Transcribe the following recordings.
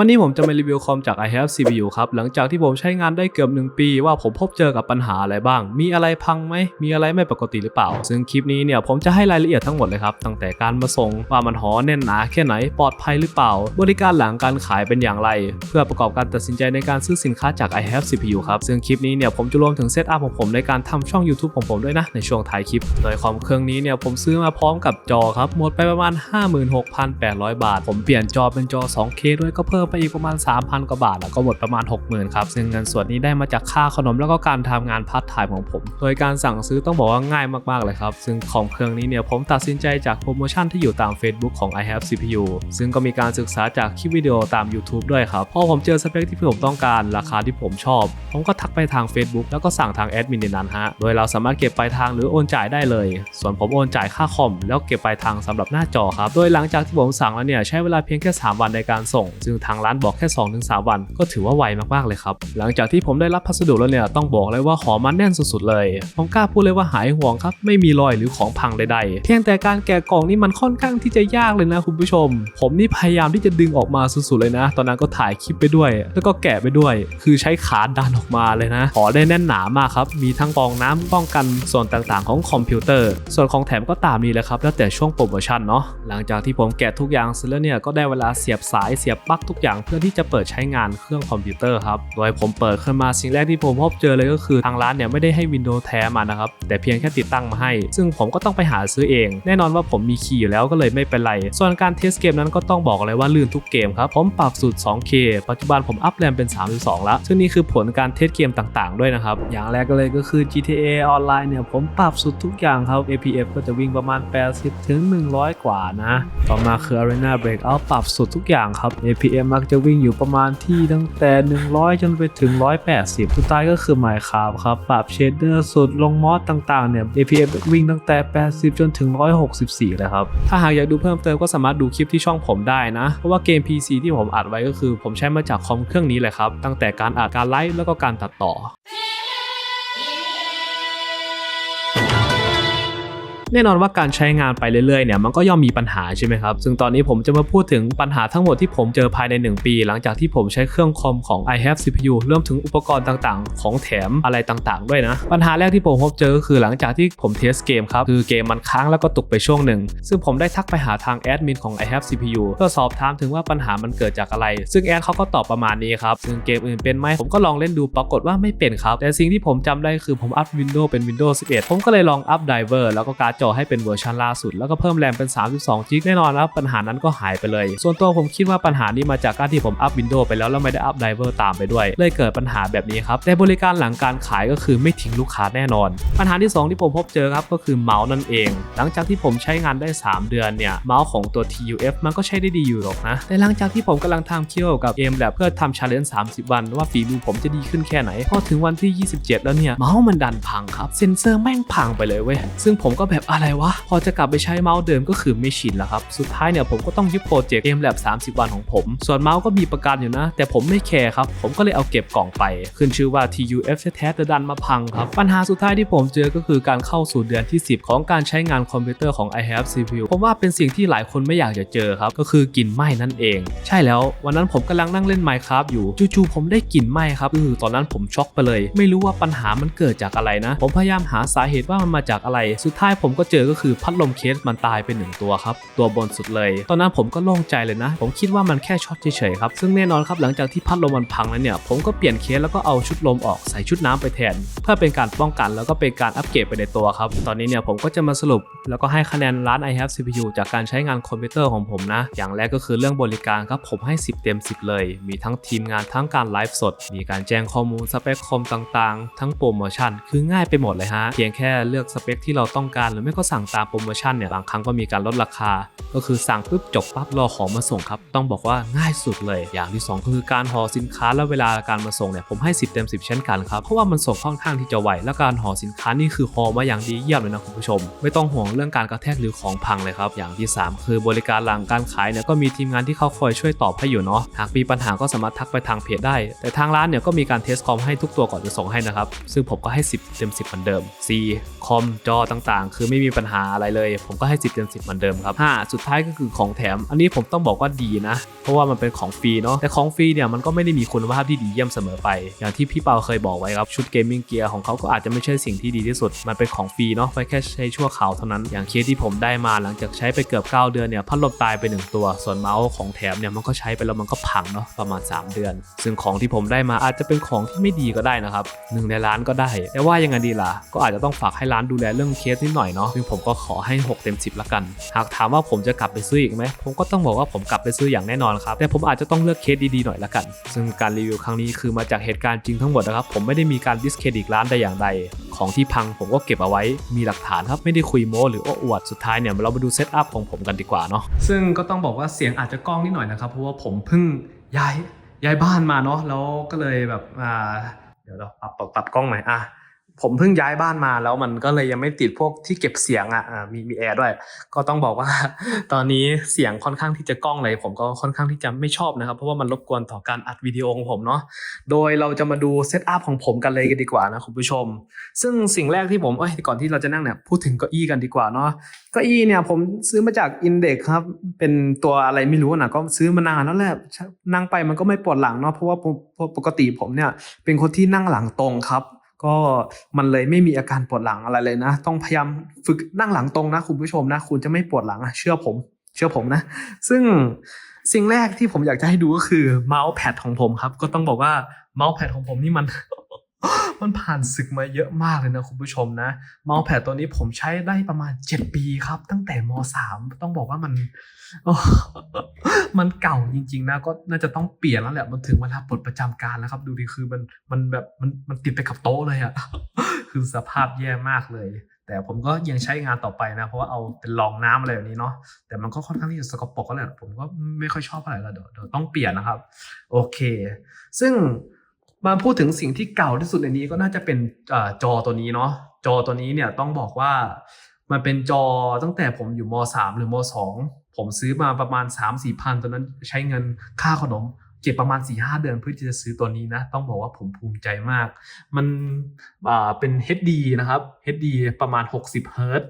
วันนี้ผมจะมารีวิวคอมจาก i have CPU ครับ หลังจากที่ผมใช้งานได้เกือบ 1 ปี ว่าผมพบเจอกับปัญหาอะไรบ้าง มีอะไรพังไหม มีอะไรไม่ปกติหรือเปล่า ซึ่งคลิปนี้เนี่ยผมจะให้รายละเอียดทั้งหมดเลยครับ ตั้งแต่การมาส่งว่ามันหอแน่นหนาแค่ไหนปลอดภัยหรือเปล่า บริการหลังการขายเป็นอย่างไร เพื่อประกอบการตัดสินใจในการซื้อสินค้าจาก i have CPU ครับซึ่งคลิปนี้เนี่ยผมจะรวมถึงเซตอัพของผมในการทำช่อง YouTube ของผมด้วยนะในช่วงท้ายคลิป โดยคอมเครื่องนี้เนี่ยผมซื้อมาพร้อมกับจอครับหมดไปประมาณ 56,800 บาท ผมเปลี่ยนจอเป็นจอ 2K ด้วยก็เพิ่มไปอีกประมาณ 3,000 กว่าบาทแล้วก็หมดประมาณ 60,000ครับซึ่งเงินส่วนนี้ได้มาจากค่าขนมแล้วก็การทำงานพาร์ทไทม์ของผม โดยการสั่งซื้อต้องบอกว่าง่ายมากๆเลยครับ ซึ่งของเครื่องนี้เนี่ยผมตัดสินใจจากโปรโมชั่นที่อยู่ตาม Facebook ของ i have CPU ซึ่งก็มีการศึกษาจากคลิปวิดีโอตาม YouTube ด้วยครับพอผมเจอสเปคที่ผมต้องการราคาที่ผมชอบ ผมก็ทักไปทาง Facebook แล้วก็สั่งทางแอดมินในนั้นฮะโดยเราสามารถเก็บปลายทางหรือโอนจ่ายได้เลย ส่วนผมโอนจ่ายค่าคอมแล้วเก็บปลายทางสำหรับหน้าจอครับโดยหลังจากที่ผมสั่งแล้วเนี่ยใช้เวลาเพียงแค่ 3 วันในการส่ง ซึ่งทางร้านบอกแค่ 2-3 วัน ก็ถือว่าไวมากๆเลยครับ หลังจากที่ผมได้รับพัสดุแล้วเนี่ยต้องบอกเลยว่าหอมันแน่นสุดๆเลย ผมกล้าพูดเลยว่าหายห่วงครับ ไม่มีรอยหรือของพังใดๆ เพียงแต่การแกะกล่องนี่มันค่อนข้างที่จะยากเลยนะคุณผู้ชม ผมนี่พยายามที่จะดึงออกมาสุดๆเลยนะ ตอนนั้นก็ถ่ายคลิปไปด้วย แล้วก็แกะไปด้วย คือใช้ขาดันออกมาเลยนะหอได้แน่นหนามากครับ มีทั้งกองน้ำป้องกันส่วนต่างๆ ของคอมพิวเตอร์ ส่วนของแถมก็ตามนี้แหละครับ แล้วแต่ช่วงโปรโมชั่นเนาะ หลังจากที่ผมแกะทุกอย่างเสร็จแล้วเนี่ยก็ได้เวลาเสียบสายเสียบปลั๊กทุกอย่างเพื่อที่จะเปิดใช้งานเครื่องคอมพิวเตอร์ครับ โดยผมเปิดขึ้นมาสิ่งแรกที่ผมพบเจอเลยก็คือทางร้านเนี่ยไม่ได้ให้วินโดว์แท้มานะครับ แต่เพียงแค่ติดตั้งมาให้ ซึ่งผมก็ต้องไปหาซื้อเอง แน่นอนว่าผมมีคีย์อยู่แล้วก็เลยไม่เป็นไร ส่วนการเทสเกมนั้นก็ต้องบอกเลยว่าลื่นทุกเกมครับผมปรับสูตร 2K ปัจจุบันผมอัพแรมเป็น 32 แล้ว ซึ่งนี่คือผลการเทสเกมต่างๆ ด้วยนะครับ อย่างแรกก็เลยก็คือ GTA ออนไลน์เนี่ยผมปรับสุดทุกอย่างครับ APF ก็จะวิ่งประมาณ 80ถึง100 กว่านะ ต่อมาคือ Arena Breakout ปรับสุดทุกอย่างครับ APM มักจะวิ่งอยู่ประมาณที่ตั้งแต่ 100 จนไปถึง 180 สุดท้ายก็คือหมายคาบครับ ปรับเชดเดอร์สุดลงมอสต่างๆเนี่ย APM วิ่งตั้งแต่ 80 จนถึง 164 เลยครับ ถ้าหากอยากดูเพิ่มเติมก็สามารถดูคลิปที่ช่องผมได้นะ เพราะว่าเกม PC ที่ผมอัดไว้ก็คือ ผมใช้มาจากคอมเครื่องนี้เลยครับ ตั้งแต่การอัดการไลฟ์แล้วก็การตัดต่อ แน่นอนว่าการใช้งานไปเรื่อยๆเนี่ยมันก็ย่อมมีปัญหาใช่ไหมครับ ซึ่งตอนนี้ผมจะมาพูดถึงปัญหาทั้งหมดที่ผมเจอภายใน 1 ปี หลังจากที่ผมใช้เครื่องคอมของ i have CPU รวมถึงอุปกรณ์ต่างๆ ของแถมอะไรต่างๆ ด้วยนะ ปัญหาแรกที่ผมพบเจอก็คือหลังจากที่ผมเทสเกมครับ คือเกมมันค้างแล้วก็ตกไปช่วงหนึ่ง ซึ่งผมได้ทักไปหาทางแอดมินของ i have CPU เพื่อสอบถามถึงว่าปัญหามันเกิดจากอะไร ซึ่งแอดเขาก็ตอบประมาณนี้ครับ ซึ่งเกมอื่นเป็นไหมผมก็ลองเล่นดูปรากฏว่าไม่เป็นครับ แต่สิ่งที่ผมจำได้คือผมอัพ Windows เป็น Windows 11 ผมก็เลยลองอัพ Driver แล้วก็การ์ดจอให้เป็นเวอร์ชันล่าสุด แล้วก็เพิ่มแรมเป็น 32 g b แน่นอนแล้วปัญหานั้นก็หายไปเลย ส่วนตัวผมคิดว่าปัญหานี้มาจากการที่ผมอัพ Windows ไปแล้วแล้วไม่ได้อัพ Driver ตามไปด้วย เลยเกิดปัญหาแบบนี้ครับแต่บริการหลังการขายก็คือไม่ทิ้งลูกค้าแน่นอน ปัญหาที่ 2 ที่ผมพบเจอครับก็คือเมาส์นั่นเอง หลังจากที่ผมใช้งานได้ 3 เดือนเนี่ยเมาส์ของตัว TUF มันก็ใช้ได้ดีอยู่หรอกนะแต่หลังจากที่ผมกำลังทำเคี่ยวกับเกมแลบเพื่อทำชาเลนจ์30 วัน ว่าฝีมือผมจะดีขึ้นแค่ไหนพอถึงวันที่ 27 แล้วเนี่ยเมาส์มันดันพังครับเซนเซอร์แม่งพังไปเลยเว้ยซึ่งผมก็แบบอะไรวะ พอจะกลับไปใช้เมาส์เดิมก็คือไม่ชินแล้วครับ สุดท้ายเนี่ยผมก็ต้องยึดโปรเจกต์เกมแลบ30 วันของผม ส่วนเมาส์ก็มีประกันอยู่นะ แต่ผมไม่แคร์ครับ ผมก็เลยเอาเก็บกล่องไป ขึ้นชื่อว่า TUF แท้ๆแต่ดันมาพังครับ ปัญหาสุดท้ายที่ผมเจอก็คือการเข้าสู่เดือนที่ 10 ของการใช้งานคอมพิวเตอร์ของ i have CPU ผมว่าเป็นสิ่งที่หลายคนไม่อยากจะเจอครับ ก็คือกลิ่นไหม้นั่นเอง ใช่แล้ววันนั้นผมกำลังนั่งเล่น Minecraft อยู่จู่ๆผมได้กลิ่นไหม้ครับคือตอนนั้นผมช็อกไปเลย ไม่รู้ว่าปัญหามันเกิดจากอะไรนะ ผมพยายามหาสาเหตุว่ามันมาจากอะไร สุดท้ายผมก็เจอก็คือพัดลมเคสมันตายไปหนึ่งตัวครับ ตัวบนสุดเลย ตอนนั้นผมก็โล่งใจเลยนะ ผมคิดว่ามันแค่ช็อตเฉยๆครับ ซึ่งแน่นอนครับหลังจากที่พัดลมมันพังแล้วเนี่ย ผมก็เปลี่ยนเคสแล้วก็เอาชุดลมออกใส่ชุดน้ำไปแทน เพื่อเป็นการป้องกันแล้วก็เป็นการอัปเกรดไปในตัวครับ ตอนนี้เนี่ยผมก็จะมาสรุป แล้วก็ให้คะแนนร้าน i have CPU จากการใช้งานคอมพิวเตอร์ของผมนะ อย่างแรกก็คือเรื่องบริการครับผมให้ 10 เต็ม 10 เลย มีทั้งทีมงานทั้งการไลฟ์สด มีการแจ้งข้อมูลสเปคคอมต่างๆ ทั้งโปรโมชั่น คือง่ายไปหมดเลยฮะ เพียงแค่เลือกสเปคที่เราต้องการหรือไม่ก็สั่งตามโปรโมชั่นเนี่ยบางครั้งก็มีการลดราคา ก็คือสั่งปุ๊บจบปั๊บรอของมาส่งครับต้องบอกว่าง่ายสุดเลย อย่างที่ 2 ก็คือการห่อสินค้าและเวลาการมาส่งเนี่ยผมให้ 10 เต็ม 10 เช่นกันครับเพราะว่ามันส่งค่อนข้างที่จะไวและการห่อสินค้านี่คือห่อมาอย่างดีเยี่ยมเลยนะคุณผู้ชม ไม่ต้องห่วงเรื่องการกระแทกหรือของพังเลยครับอย่างที่ 3 คือบริการหลังการขายเนี่ยก็มีทีมงานที่เขาคอยช่วยตอบให้อยู่เนาะหากมีปัญหาก็สามารถทักไปทางเพจได้ แต่ทางร้านเนี่ยก็มีการเทสคอมให้ทุกตัวก่อนจะส่งให้นะครับซึ่งผมก็ให้ 10 เต็ม 10 เหมือนเดิม C คอมจอต่างๆ คือไม่ไม่มีปัญหาอะไรเลย ผมก็ให้ 10เต็ม10 เหมือนเดิมครับ 5 สุดท้ายก็คือของแถม อันนี้ผมต้องบอกว่าดีนะ เพราะว่ามันเป็นของฟรีเนาะ แต่ของฟรีเนี่ยมันก็ไม่ได้มีคุณภาพที่ดีเยี่ยมเสมอไป อย่างที่พี่เปาเคยบอกไว้ครับ ชุดเกมมิ่งเกียร์ของเขาก็อาจจะไม่ใช่สิ่งที่ดีที่สุด มันเป็นของฟรีเนาะ ไว้แค่ใช้ชั่วคราวเท่านั้น อย่างเคสที่ผมได้มาหลังจากใช้ไปเกือบ 9 เดือนเนี่ยพัดลมตายไปหนึ่งตัว ส่วนเมาส์ของแถมเนี่ยมันก็ใช้ไปแล้วมันก็พังเนาะประมาณ 3 เดือน ซึ่งของที่ผมได้มาอาจจะเป็นของที่ไม่ดีก็ได้นะครับหนึ่งในร้านก็ได้ แต่ว่ายังไงดีล่ะ ก็อาจจะต้องฝากให้ร้านดูแลเรื่องเคสนิดหน่อยเนาะซึ่งผมก็ขอให้ 6 เต็ม 10 ละกัน หากถามว่าผมจะกลับไปซื้ออีกไหม ผมก็ต้องบอกว่าผมกลับไปซื้ออย่างแน่นอนครับ แต่ผมอาจจะต้องเลือกเคสดีๆหน่อยละกัน ซึ่งการรีวิวครั้งนี้คือมาจากเหตุการณ์จริงทั้งหมดนะครับ ผมไม่ได้มีการดิสเครดิตร้านใดอย่างใด ของที่พังผมก็เก็บเอาไว้ มีหลักฐานครับ ไม่ได้คุยโม้หรือโอ้อวด สุดท้ายเนี่ยเรามาดูเซตอัพของผมกันดีกว่าเนาะ ซึ่งก็ต้องบอกว่าเสียงอาจจะก้องนิดหน่อยนะครับ เพราะว่าผมเพิ่งย้ายย้ายบ้านมาเนาะ แล้วก็เลยแบบอ่าเดี๋ยวเราปรับปรับปรับกล้องหน่อยอะ ผมเพิ่งย้ายบ้านมาแล้วมันก็เลยยังไม่ติดพวกที่เก็บเสียงอะอ่ามีมีแอร์ด้วย ก็ต้องบอกว่า ตอนนี้เสียงค่อนข้างที่จะก้องเลย ผมก็ค่อนข้างที่จะไม่ชอบนะครับ เพราะว่ามันรบกวนต่อการอัดวิดีโอของผมเนาะโดยเราจะมาดูเซตอัพของผมกันเลยกันดีกว่านะคุณผู้ชม ซึ่งสิ่งแรกที่ผมเอ้ยก่อนที่เราจะนั่งเนี่ยพูดถึงเก้าอี้กันดีกว่าเนาะเก้าอี้เนี่ยผมซื้อมาจากอินเด็กครับเป็นตัวอะไรไม่รู้นะก็ซื้อมานานแล้วแหละนั่งไปมันก็ไม่ปวดหลังเนาะเพราะว่าปกติผมเนี่ยเป็นคนที่นั่งหลังตรงครับ ก็มันเลยไม่มีอาการปวดหลังอะไรเลยนะ ต้องพยายามฝึกนั่งหลังตรงนะคุณผู้ชมนะ คุณจะไม่ปวดหลังอะเชื่อผม เชื่อผมนะ ซึ่งสิ่งแรกที่ผมอยากจะให้ดูก็คือเมาส์แพดของผมครับ ก็ต้องบอกว่าเมาส์แพดของผมนี่มัน มันผ่านศึกมาเยอะมากเลยนะคุณผู้ชมนะเมาส์แพดตัวนี้ผมใช้ได้ประมาณ 7 ปีครับ ตั้งแต่ม .3 ต้องบอกว่ามัน มันเก่าจริง ๆ นะ ก็น่าจะต้องเปลี่ยนแล้วแหละมันถึงเวลาปลดประจำการแล้วครับ ดูดิคือมันมันแบบมันมันติดไปกับโต๊ะเลยอะคือสภาพแย่มากเลย แต่ผมก็ยังใช้งานต่อไปนะ เพราะว่าเอาเป็นรองน้ำอะไรแบบนี้เนาะแต่มันก็ค่อนข้างที่จะสกปรกแล้วแหละผมก็ไม่ค่อยชอบเท่าไรล้วเดี๋ยวเดี๋ยวต้องเปลี่ยนนะครับ โอเค ซึ่ง มาพูดถึงสิ่งที่เก่าที่สุดในนี้ก็น่าจะเป็นอจอตัวนี้เนาะจอตัวนี้เนี่ยต้องบอกว่ามันเป็นจอตั้งแต่ผมอยู่ม .3 หรือม .2 ผมซื้อมาประมาณ 3 4พันตอนนั้นใช้เงินค่าขนมเก็บประมาณ4-5เดือนเพื่อที่จะซื้อตัวนี้นะ ต้องบอกว่าผมภูมิใจมาก มันเป็น HD นะครับ HD ประมาณ 60เฮิร์ต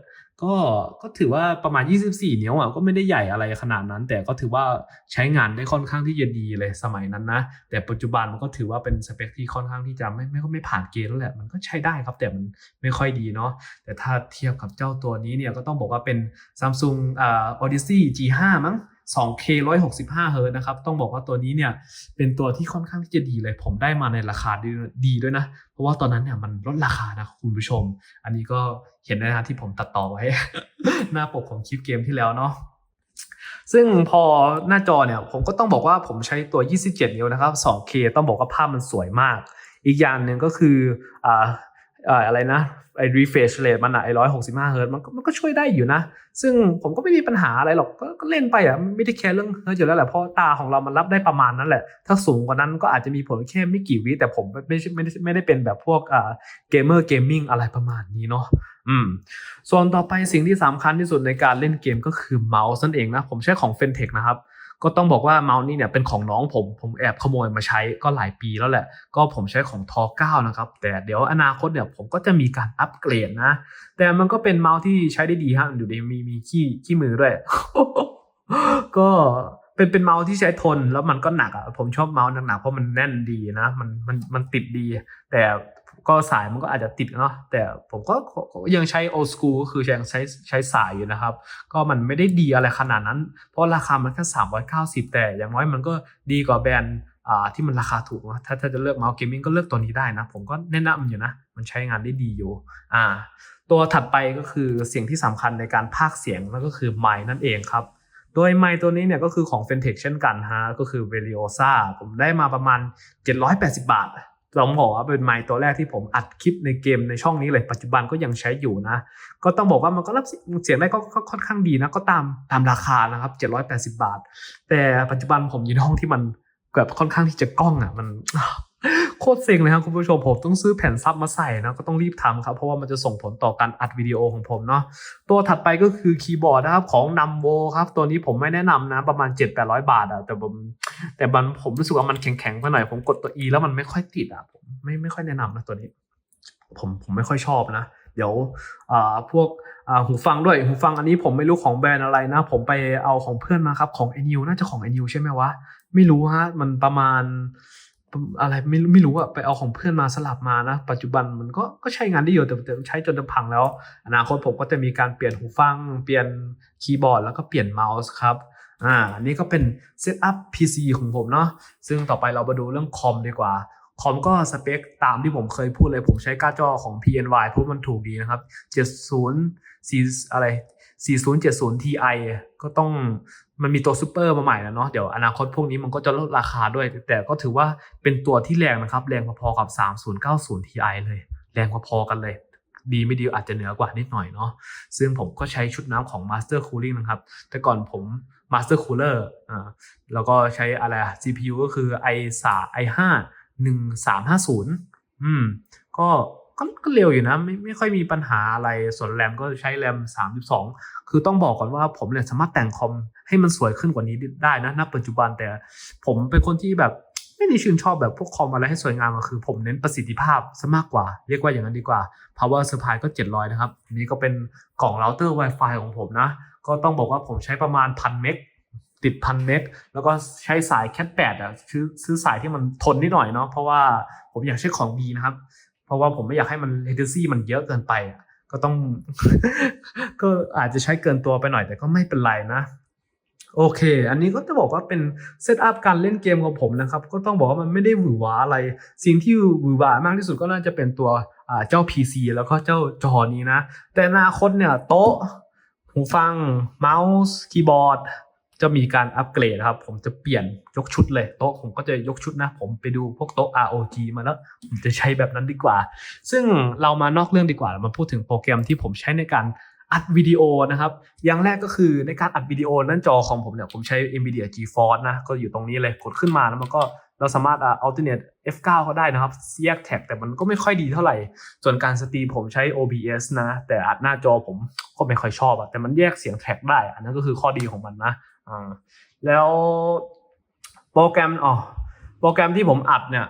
ก็ก็ถือว่าประมาณ 24 นิ้วอะก็ไม่ได้ใหญ่อะไรขนาดนั้น แต่ก็ถือว่าใช้งานได้ค่อนข้างที่จะดีเลยสมัยนั้นนะ แต่ปัจจุบันมันก็ถือว่าเป็นสเปคที่ค่อนข้างที่จะไม่ไม่ไม่ผ่านเกณฑ์แล้วแหละ มันก็ใช้ได้ครับ แต่มันไม่ค่อยดีเนาะแต่ถ้าเทียบกับเจ้าตัวนี้เนี่ยก็ต้องบอกว่าเป็น Samsung อ่า Odyssey G5 มั้ง 2K 165เฮิร์ตนะครับ ต้องบอกว่าตัวนี้เนี่ยเป็นตัวที่ค่อนข้างที่จะดีเลย ผมได้มาในราคาดีดีด้วยนะ เพราะว่าตอนนั้นเนี่ยมันลดราคานะคุณผู้ชม อันนี้ก็เห็นได้นะที่ผมตัดต่อไว้ หน้าปกของคลิปเกมที่แล้วเนาะซึ่งพอหน้าจอเนี่ยผมก็ต้องบอกว่าผมใช้ตัว 27 นิ้วนะครับ 2K ต้องบอกว่าภาพมันสวยมาก อีกอย่างหนึ่งก็คืออ่า อ่าอะไรนะไอ้ refresh rate มันอะไอ้ร้อยหกสิบห้าเฮิร์ตมันมันก็ช่วยได้อยู่นะ ซึ่งผมก็ไม่มีปัญหาอะไรหรอกก็ก็เล่นไปอะไม่ได้แคร์เรื่องเฮิร์ตอยู่แล้วแหละเพราะตาของเรามันรับได้ประมาณนั้นแหละ ถ้าสูงกว่านั้นก็อาจจะมีผลแค่ไม่กี่วิแต่ผมไม่ไม่ไม่ได้ไม่ได้เป็นแบบพวกอ่าเกมเมอร์เกมมิ่งอะไรประมาณนี้เนาะอืมส่วนต่อไปสิ่งที่สำคัญที่สุดในการเล่นเกมก็คือเมาส์นั่นเองนะ ผมใช้ของ f e n t e c h นะครับ ก็ต้องบอกว่าเมาส์นี่เนี่ยเป็นของน้องผมผมแอบขโมยมาใช้ก็หลายปีแล้วแหละ ก็ผมใช้ของทอ9นะครับแต่เดี๋ยวอนาคตเนี่ยผมก็จะมีการอัปเกรดนะ แต่มันก็เป็นเมาส์ที่ใช้ได้ดีฮะดูดีมีมีขี้ขี้มือด้วย ก็เป็นเป็นเมาส์ที่ใช้ทนแล้วมันก็หนักอะผมชอบเมาส์หนักๆเพราะมันแน่นดีนะ มันมันมันติดดี แต่ ก็สายมันก็อาจจะติดเนาะแต่ผมก็ยังใช้ old school ก็คือยังใช้ใช้สายอยู่นะครับ ก็มันไม่ได้ดีอะไรขนาดนั้น เพราะราคามันแค่390 แต่อย่างน้อยมันก็ดีกว่าแบรนด์อ่าที่มันราคาถูกนะถ้าถ้าจะเลือกเมาส์เกมมิ่งก็เลือกตัวนี้ได้นะ ผมก็แนะนำอยู่นะ มันใช้งานได้ดีอยู่อ่าตัวถัดไปก็คือเสิ่งที่สำคัญในการพากเสียงนั่นก็คือไมค์นั่นเองครับโดยไมค์ตัวนี้เนี่ยก็คือของ f e n t e c h เช่นกันฮะก็คือ v e l i o s a ผมได้มาประมาณ 780 บาท ลองบอกว่าเป็นไมค์ตัวแรกที่ผมอัดคลิปในเกมในช่องนี้เลยปัจจุบันก็ยังใช้อยู่นะ ก็ต้องบอกว่ามันก็รับเสียงได้ก็ก็ค่อนข้างดีนะก็ตามตามราคานะครับ 780 บาท แต่ปัจจุบันผมอยู่ในห้องที่มันแบบค่อนข้างที่จะกล้องอะมัน โคตรเซ็งเลยครับคุณผู้ชมผมต้องซื้อแผ่นซับมาใส่นะก็ต้องรีบทำครับเพราะว่ามันจะส่งผลต่อการอัดวิดีโอของผมเนาะตัวถัดไปก็คือคีย์บอร์ดนะครับของนัมโวครับตัวนี้ผมไม่แนะนำนะประมาณ 7-800 บาทอะแต่ผมแต่มันผมรู้สึกว่ามันแข็งๆไปหน่อยผมกดตัว E แล้วมันไม่ค่อยติดอะผมไม่ไม่ค่อยแนะนำนะตัวนี้ ผมผมไม่ค่อยชอบนะ เดี๋ยวอ่าพวกอ่าหูฟังด้วยหูฟังอันนี้ผมไม่รู้ของแบรนด์อะไรนะ ผมไปเอาของเพื่อนมาครับของ n u น่าจะของ n u ใช่ไหมวะไม่รู้ฮะมันประมาณ อะไรไม่รู้ไม่รู้อะไปเอาของเพื่อนมาสลับมานะ ปัจจุบันมันก็ก็ใช้งานได้อยู่แต่แต่ใช้จนจะพังแล้ว อนาคตผมก็จะมีการเปลี่ยนหูฟัง เปลี่ยนคีย์บอร์ดแล้วก็เปลี่ยนเมาส์ครับอ่าอันนี้ก็เป็นเซตอัพ PC ของผมเนาะซึ่งต่อไปเรามาดูเรื่องคอมดีกว่าคอมก็สเปคตามที่ผมเคยพูดเลย ผมใช้การ์ดจอของ PNY เพราะมันถูกดีนะครับ 70 4อะไร 4070 Ti ก็ต้องมันมีตัวซูเปอร์มาใหม่แล้วเนาะเดี๋ยวอนาคตพวกนี้มันก็จะลดราคาด้วย แต่ก็ถือว่าเป็นตัวที่แรงนะครับ แรงพอๆกับ 3090 Ti เลย แรงพอๆกันเลย ดีไม่ดีอาจจะเหนือกว่านิดหน่อยเนาะซึ่งผมก็ใช้ชุดน้ำของ Master Cooling นะครับ แต่ก่อนผม Master Cooler อ่าแล้วก็ใช้อะไรอะ CPU ก็คือ i 3 i 5 1350 อืม ก็ ก็ก็เร็วอยู่นะ ไม่ไม่ค่อยมีปัญหาอะไรส่วนแรมก็ใช้แรม 32 คือต้องบอกก่อนว่าผมเนี่ยสามารถแต่งคอมให้มันสวยขึ้นกว่านี้ได้นะณปัจจุบันแต่ผมเป็นคนที่แบบไม่ได้ชื่นชอบแบบพวกคอมอะไรให้สวยงามอะคือผมเน้นประสิทธิภาพซะมากกว่า เรียกว่าอย่างนั้นดีกว่า power supply ก็ 700 นะครับ นี้ก็เป็นกล่องเราเตอร์ Wi-Fi ของผมนะ ก็ต้องบอกว่าผมใช้ประมาณพันเมกติดพันเมกแล้วก็ใช้สายแคทแปดอะซื้อซื้อสายที่มันทนนิดหน่อยเนาะเพราะว่าผมอยากใช้ของดีนะครับ เพราะว่าผมไม่อยากให้มัน latency มันเยอะเกินไปอะก็ต้อง ก็อาจจะใช้เกินตัวไปหน่อยแต่ก็ไม่เป็นไรนะ โอเค อันนี้ก็จะบอกว่าเป็นเซตอัพการเล่นเกมของผมนะครับ ก็ต้องบอกว่ามันไม่ได้หวือหวาอะไร สิ่งที่หวือหวามากที่สุดก็น่าจะเป็นตัวเจ้า PC แล้วก็เจ้าจอนี้นะ แต่อนาคตเนี่ยโต๊ะ หูฟัง เมาส์ คีย์บอร์ด จะมีการอัปเกรดครับ ผมจะเปลี่ยนยกชุดเลยโต๊ะผมก็จะยกชุดนะ ผมไปดูพวกโต๊ะ ROG มาแล้ว ผมจะใช้แบบนั้นดีกว่า ซึ่งเรามานอกเรื่องดีกว่าเรามาพูดถึงโปรแกรมที่ผมใช้ในการอัดวิดีโอนะครับ อย่างแรกก็คือในการอัดวิดีโอนั่นจอของผมเนี่ยผมใช้ NVIDIA GeForce นะ ก็อยู่ตรงนี้เลยกดขึ้นมาแล้วมันก็เราสามารถอ่า alternate F9 ก็ได้นะครับแยกแท็กแต่มันก็ไม่ค่อยดีเท่าไหร่ ส่วนการสตรีมผมใช้ OBS นะ แต่อัดหน้าจอผมก็ไม่ค่อยชอบอะแต่มันแยกเสียงแท็กได้ อันนั้นก็คือข้อดีของมันนะ แล้วโปรแกรมอ๋อโปรแกรมที่ผมอัดเนี่ย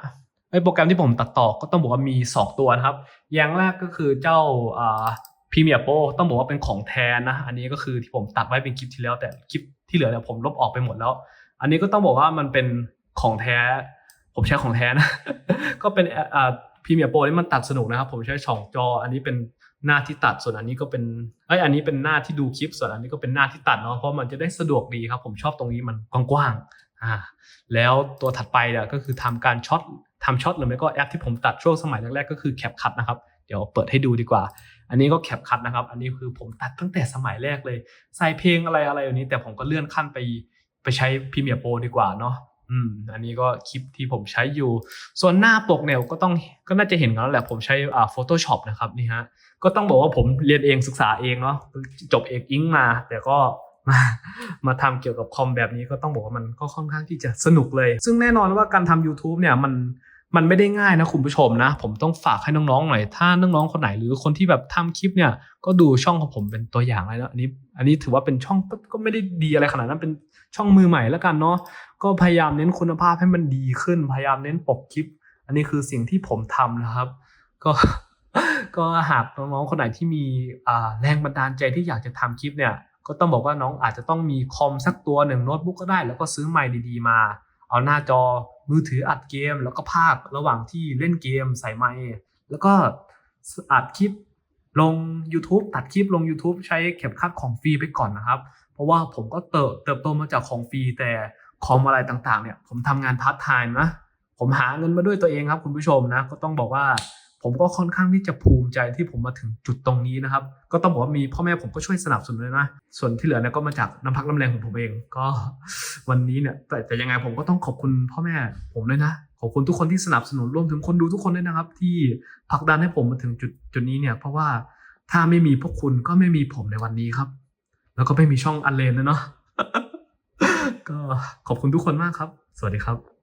ไอโปรแกรมที่ผมตัดต่อก็ต้องบอกว่ามี 2 ตัวนะครับ อย่างแรกก็คือเจ้าอ่า Premiere Pro ต้องบอกว่าเป็นของแท้นะ อันนี้ก็คือที่ผมตัดไว้เป็นคลิปที่แล้ว แต่คลิปที่เหลือเนี่ยผมลบออกไปหมดแล้ว อันนี้ก็ต้องบอกว่ามันเป็นของแท้ ผมใช้ของแท้นะ ก็เป็นอ่าพรีเมียร์โปรนี่มันตัดสนุกนะครับ ผมใช้ช่องจอ อันนี้เป็น หน้าที่ตัดส่วนอันนี้ก็เป็นไอยอันนี้เป็นหน้าที่ดูคลิป ส่วนอันนี้ก็เป็นหน้าที่ตัดเนาะเพราะมันจะได้สะดวกดีครับ ผมชอบตรงนี้มันกว้างๆอ่าแล้วตัวถัดไปเนี่ยก็คือทำการช็อตทำช็อตหรือไม่ก็แอปที่ผมตัดช่วงสมัยแรกๆก็คือแคปคัทนะครับเดี๋ยวเปิดให้ดูดีกว่า อันนี้ก็แคปคัทนะครับ อันนี้คือผมตัดตั้งแต่สมัยแรกเลย ใส่เพลงอะไรอะไรอย่างนี้ แต่ผมก็เลื่อนขั้นไปไปใช้พรีเมียร์โปรดีกว่าเนาะอืมอันนี้ก็คลิปที่ผมใช้อยู่ ส่วนหน้าปกเนี่ยก็ต้องก็น่าจะเห็นกันแล้วแหละผมใช้อ่า Photoshop นะครับนี่ฮะ ก็ต้องบอกว่าผมเรียนเองศึกษาเองเนาะจบเอกอิงมา แต่ก็มามาทำเกี่ยวกับคอมแบบนี้ก็ต้องบอกว่ามันก็ค่อนข้างที่จะสนุกเลย ซึ่งแน่นอนว่าการทำ YouTube เนี่ยมันมันไม่ได้ง่ายนะคุณผู้ชมนะ ผมต้องฝากให้น้องๆหน่อย ถ้าน้องๆคนไหนหรือคนที่แบบทำคลิปเนี่ยก็ดูช่องของผมเป็นตัวอย่างเลยนะอันนี้ อันนี้ถือว่าเป็นช่องก็ไม่ได้ดีอะไรขนาดนั้นเป็นช่องมือใหม่แล้วกันเนาะก็พยายามเน้นคุณภาพให้มันดีขึ้น พยายามเน้นปกคลิป อันนี้คือสิ่งที่ผมทำนะครับ ก็ ก็หากน้องๆคนไหนที่มีแรงบันดาลใจที่อยากจะทำคลิปเนี่ย ก็ต้องบอกว่าน้องอาจจะต้องมีคอมสักตัวหนึ่งโน้ตบุ๊กก็ได้ แล้วก็ซื้อไมค์ดีๆมา เอาหน้าจอมือถืออัดเกม แล้วก็พากย์ระหว่างที่เล่นเกมใส่ไมค์แล้วก็อัดคลิปลง YouTube ตัดคลิปลง YouTube ใช้เข็มขัดของฟรีไปก่อนนะครับ เพราะว่าผมก็เติบเติบโตมาจากของฟรีแต่คอมอะไรต่างๆเนี่ย ผมทำงานพาร์ทไทม์นะ ผมหาเงินมาด้วยตัวเองครับคุณผู้ชมนะ ก็ต้องบอกว่า ผมก็ค่อนข้างที่จะภูมิใจที่ผมมาถึงจุดตรงนี้นะครับ ก็ต้องบอกว่ามีพ่อแม่ผมก็ช่วยสนับสนุนเลยนะ ส่วนที่เหลือเนี่ยก็มาจากน้ำพักน้ำแรงของผมเอง ก็วันนี้เนี่ยแต่แต่ยังไงผมก็ต้องขอบคุณพ่อแม่ผมด้วยนะ ขอบคุณทุกคนที่สนับสนุนรวมถึงคนดูทุกคนด้วยนะครับ ที่ผลักดันให้ผมมาถึงจุดจุดนี้เนี่ย เพราะว่าถ้าไม่มีพวกคุณก็ไม่มีผมในวันนี้ครับ แล้วก็ไม่มีช่องอันเลนด้วยเนาะก็ขอบคุณทุกคนมากครับ สวัสดีครับ